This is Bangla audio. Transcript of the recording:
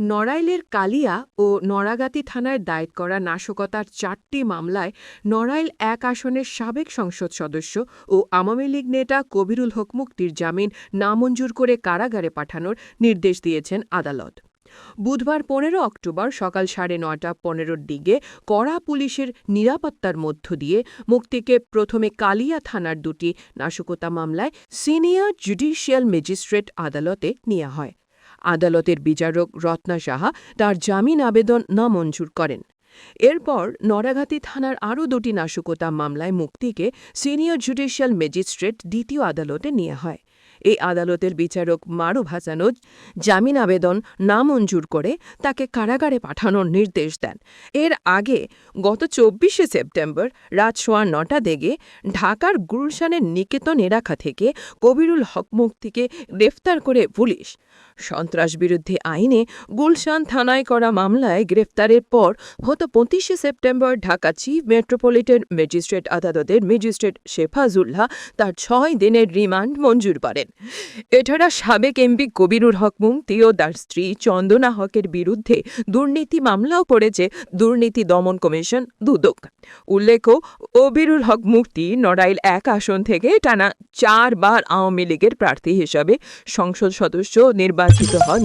নড়াইলের কালিয়া ও নড়াগাতি থানায় দায়ের করা নাশকতার চারটি মামলায় নড়াইল এক আসনের সাবেক সংসদ সদস্য ও আওয়ামী লীগ নেতা কবিরুল হক মুক্তির জামিন নামঞ্জুর করে কারাগারে পাঠানোর নির্দেশ দিয়েছেন আদালত। বুধবার পনেরো অক্টোবর সকাল সাড়ে নয়টা পনেরোর দিকে কড়া পুলিশের নিরাপত্তার মধ্য দিয়ে মুক্তিকে প্রথমে কালিয়া থানার দুটি নাশকতা মামলায় সিনিয়র জুডিশিয়াল ম্যাজিস্ট্রেট আদালতে নেওয়া হয়। আদালতের বিচারক রত্না সাহা তার জামিন আবেদন নামঞ্জুর করেন। এরপর নড়াঘাতি থানার আরও দুটি নাশকতা মামলায় মুক্তিকে সিনিয়র জুডিশিয়াল ম্যাজিস্ট্রেট দ্বিতীয় আদালতে নিয়ে হয়। এই আদালতের বিচারক মারুফ হাসানুজ জামিন আবেদন নামঞ্জুর করে তাকে কারাগারে পাঠানোর নির্দেশ দেন। এর আগে গত চব্বিশে সেপ্টেম্বর রাত সোয়া নটা দেগে ঢাকার গুলশানের নিকেতন এলাকা থেকে কবিরুল হক মুক্তিকে গ্রেফতার করে পুলিশ। সন্ত্রাস বিরুদ্ধে আইনে গুলশান থানায় করা মামলায় গ্রেফতারের পর গত পঁচিশে September Dhaka chief metropolitan magistrate আদালতের ম্যাজিস্ট্রেট শেফাজুল্লাহ তার ছয় দিনের রিমান্ড মঞ্জুর করেন। এছাড়া সাবেক এমপি কবিরুর হক মুমতি ও তার স্ত্রী চন্দনা হকের বিরুদ্ধে দুর্নীতি মামলাও পড়েছে, দুর্নীতি দমন কমিশন দুদক। উল্লেখ্য, কবিরুল হক মুক্তি নড়াইল এক আসন থেকে টানা চারবার আওয়ামী লীগের প্রার্থী হিসাবে সংসদ সদস্য নির্বাচিত হন।